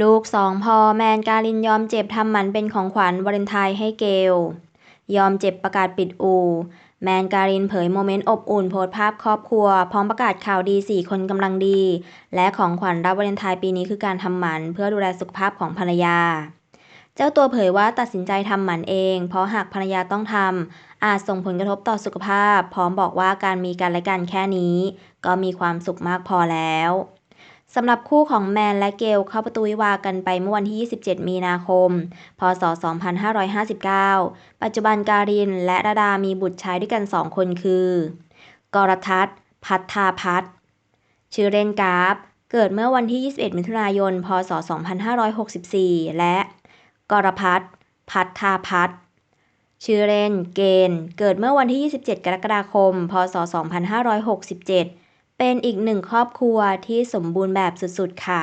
ลูกสองพอแมนการินยอมเจ็บทำหมันเป็นของขวัญวาเลนไทน์ให้เกล ยอมเจ็บประกาศปิดอู่แมนการินเผยโมเมนต์อบอุ่นโพสภาพครอบครัว พร้อมประกาศข่าวดี 4 คนกำลังดี และของขวัญรับวาเลนไทน์ปีนี้คือการทำหมันเพื่อดูแลสุขภาพของภรรยา เจ้าตัวเผยว่าตัดสินใจทำหมันเอง เพราะหากภรรยาต้องทำอาจส่งผลกระทบต่อสุขภาพ พร้อมบอกว่าการมีกันและกันแค่นี้ ก็มีความสุขมากพอแล้ว สำหรับคู่ของแมนและเกลเข้าประตูวิวากันไปเมื่อวันที่ 27 มีนาคม พศ 2559 ปัจจุบันการินและดาดามีบุตรชายด้วยกันสองคนคือ กรทัศน์พัฒนาพัฒชื่อเล่นกราฟ เกิดเมื่อวันที่ 21 มิถุนายน พศ 2564 และ กรพัฒน์พัฒนาพัฒชื่อเล่นเกณฑ์ เกิดเมื่อวันที่ 27 กรกฎาคม พศ 2567 เป็นอีกหนึ่งครอบครัวที่สมบูรณ์แบบสุด ๆ ค่ะ